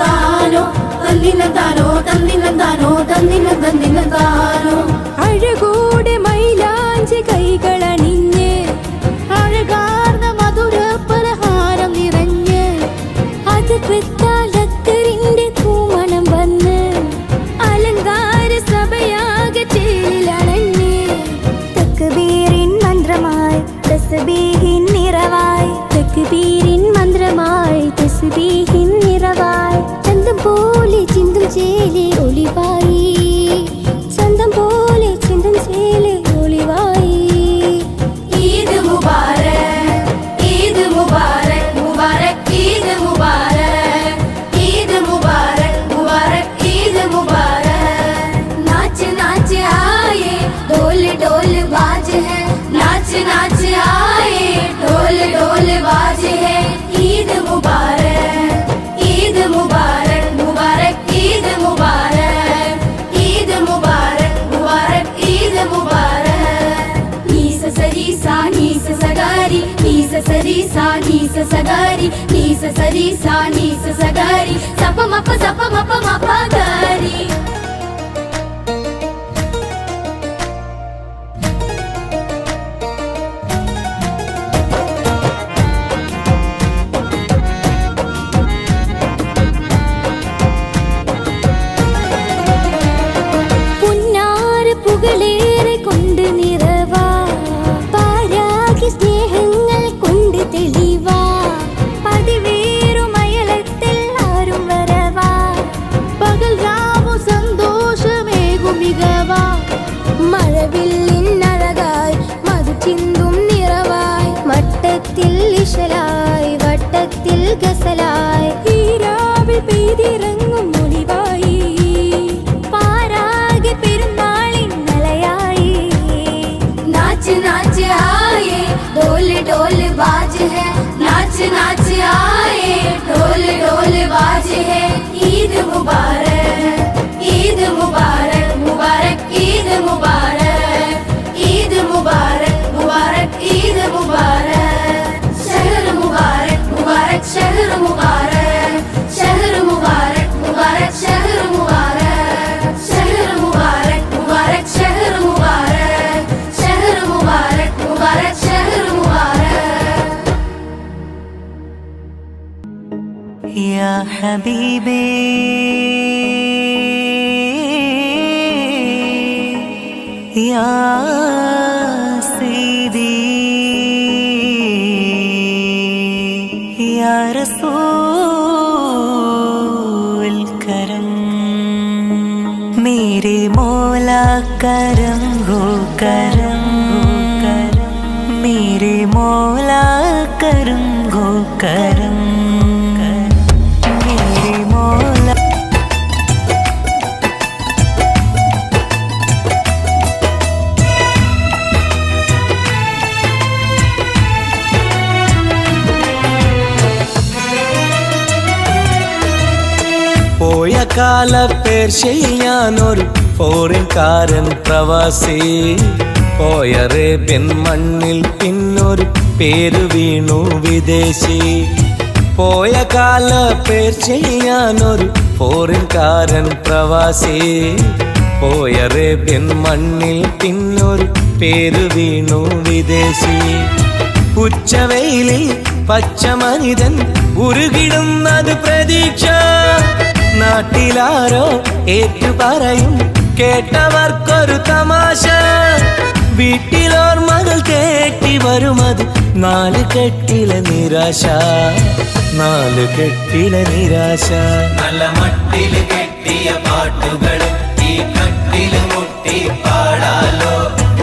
താനോ തന്നില്ല താനോ തന്നില്ല താനോ തന്നില്ല തന്നില്ല താനോ ढोल ढोल बाजे है। ईद मुबारक ईद मुबारक मुबारक, ईद मुबारक ईद मुबारक मुबारक, ईद मुबारक। नीस सरी सा, नीस सगारी, नीस सरी सा, नीस सगारी, नीस सरी सा, नीस सगारी। सप मप सप मप मप गारी ഹബീബേ. യാ സീദി. യാ റസൂൽ കരം. മേരെ മോലാ കരം ഹോ കരം. ഹോ കരം മേരെ മോലാ കരം ഹോ പോയ കാല പേർഷ്യയിൽ ഞാനൊരു ഫോറിൻകാരൻ പ്രവാസി. പോയ റേബ്യൻ മണ്ണിൽ പിന്നൊരു പേര് വീണു വിദേശി. പോയ കാല പേർഷ്യയിൽ ഞാനൊരു ഫോറിൻകാരൻ പ്രവാസി. പോയ റേബ്യൻ മണ്ണിൽ പിന്നൊരു പേര് വീണു വിദേശി. ഉച്ചവെയിലിൽ പച്ച മനിതൻ ഉരുകിടുന്നത് പ്രതീക്ഷ. നാട്ടിലാരോ ഏറ്റു പറയും. കേട്ടവർക്കൊരു തമാശ. വീട്ടിലോർമകൾ കേട്ടി വരുമത് നാല് കെട്ടിലെ നിരാശ. നാല് കെട്ടിലെ നിരാശ. നല്ല മട്ടിൽ കെട്ടിയ പാട്ടുകൾ ഈ കട്ടിൽ മുട്ടി പാടാലോ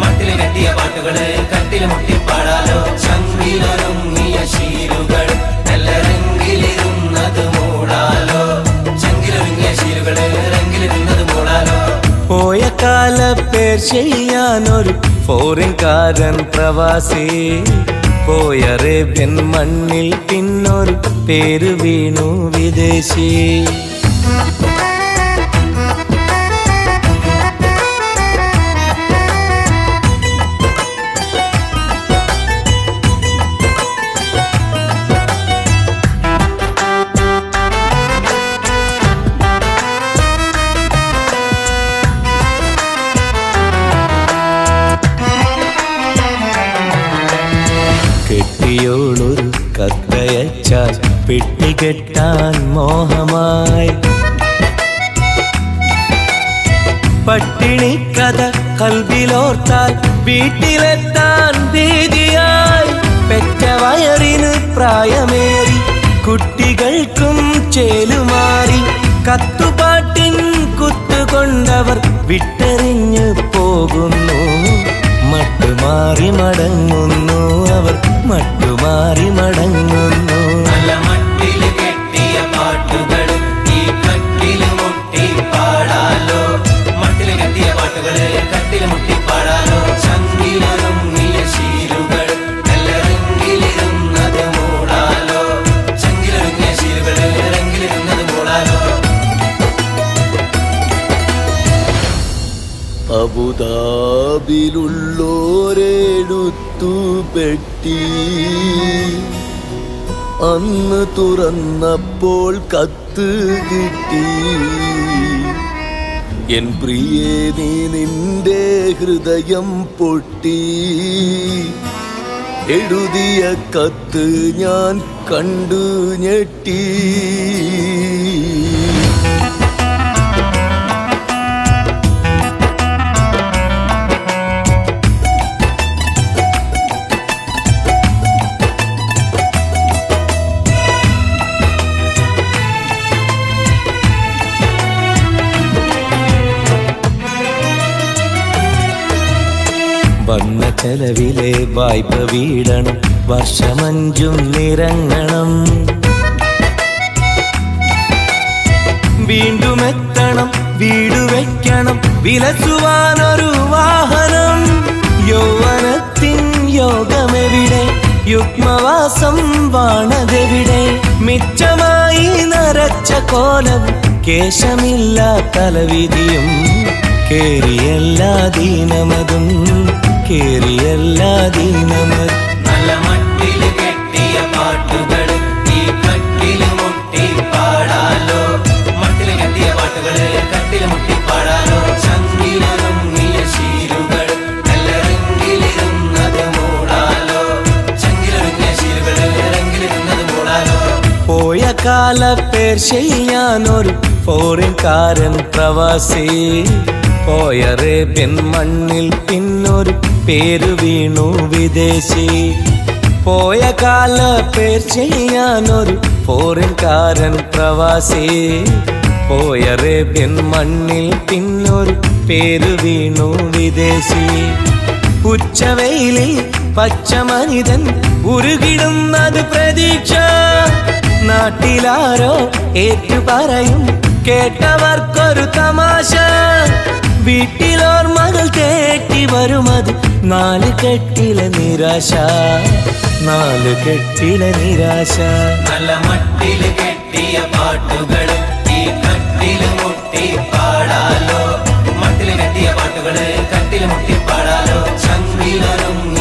മട്ടിൽ കെട്ടിയ പാട്ടുകൾ കട്ടിൽ മുട്ടി പാടാലോ ചങ്കിലൊരുങ്ങിയ ശീലുകൾ ചെയ്യാനൊരു ഫോറിൻകാരൻ പ്രവാസി. പോയ അറേബ്യൻ മണ്ണിൽ പിന്നൊരു പേര് വീണു വിദേശി. കെട്ടിയോളൊരു കത്തയച്ചാൽ പെട്ടികെട്ടാൻ മോഹമായി. പട്ടിണി കഥ കൽവിലോർത്താൽ വീട്ടിലെത്താൻ ഭീതിയായി. പെറ്റ വയറിന് പ്രായമേറി കുട്ടികൾക്കും ചേലുമാറി. കത്തുപാട്ടിൻ കുത്തുകൊണ്ടവർ വിട്ടെറിഞ്ഞു പോകുന്നു. മട്ടുമാറി മടങ്ങുന്നു അവർ. മട്ടുമാറി മടങ്ങുന്നു നല്ല അബുദാബിലുള്ളോരെടുത്തു പെട്ടി. അന്ന് തുറന്നപ്പോൾ കത്ത് കിട്ടി. എൻ പ്രിയേ നീ നിന്റെ ഹൃദയം പൊട്ടി. എഴുതിയ കത്ത് ഞാൻ കണ്ടു ഞെട്ടി. വന്ന ചെലവിലെ വായ്പ വീടണം. വർഷമഞ്ചും നിറങ്ങണം വീണ്ടും എത്തണം വീട് വെക്കണം. വിലസുവാനൊരു വാഹനം. യൗവനത്തിൻ യോഗമെവിടെ? യുഗ്മവാസം വാണതെവിടെ? മിച്ചമായി നരച്ച കോലം കേശമില്ല തലവിധിയും കേറിയല്ലാ ദീനമതും. കേറിയല്ലാ ദീനമതും നല്ല മട്ടിൽ കെട്ടിയ പാട്ടുകൾ ഈ കട്ടിൽ മുട്ടി പാടാലോ മട്ടിൽ കെട്ടിയ പാട്ടുകൾ കട്ടിൽ മുട്ടി പാടാലോ ചങ്കിലൊരുങ്ങിയ ശീലുകൾ നല്ല രംഗിലിരുന്നത് മൂടാലോ. ചങ്കിലൊരുങ്ങിയ ശീലുകൾ രംഗിലിരുന്നത് മൂടാലോ. പോയ കാല പേർ ചെയ്യാനൊരു ഫോറിൻകാരൻ പ്രവാസി. പോയറേബ്യൻ മണ്ണിൽ പിന്നൊരു പേര് വീണു വിദേശി. പോയ കാല പേർ ചെയ്യാനൊരു ഫോറിൻകാരൻ പ്രവാസി. പോയ റേബ്യൻ മണ്ണിൽ പിന്നൊരു പേരു വീണു വിദേശി. ഉച്ചവെയിലിൽ പച്ച മനിതൻ ഉരുകിടുന്നത് പ്രതീക്ഷ. നാട്ടിലാരോ ഏറ്റു പറയും കേട്ടവർക്കൊരു തമാശ. വീട്ടിലോർമകൾ കേട്ടി വരുമത് നാല് കെട്ടിലെ നിരാശ. നാല് കെട്ടിലെ നിരാശ. നല്ല മട്ടിൽ കെട്ടിയ പാട്ടുകൾ ഈ കട്ടിൽ മുട്ടി പാടാലോ. മട്ടിൽ കെട്ടിയ പാട്ടുകൾ കട്ടിൽ മുട്ടി പാടാലോ. ചങ്ക നോമ്പിലൊരുങ്ങി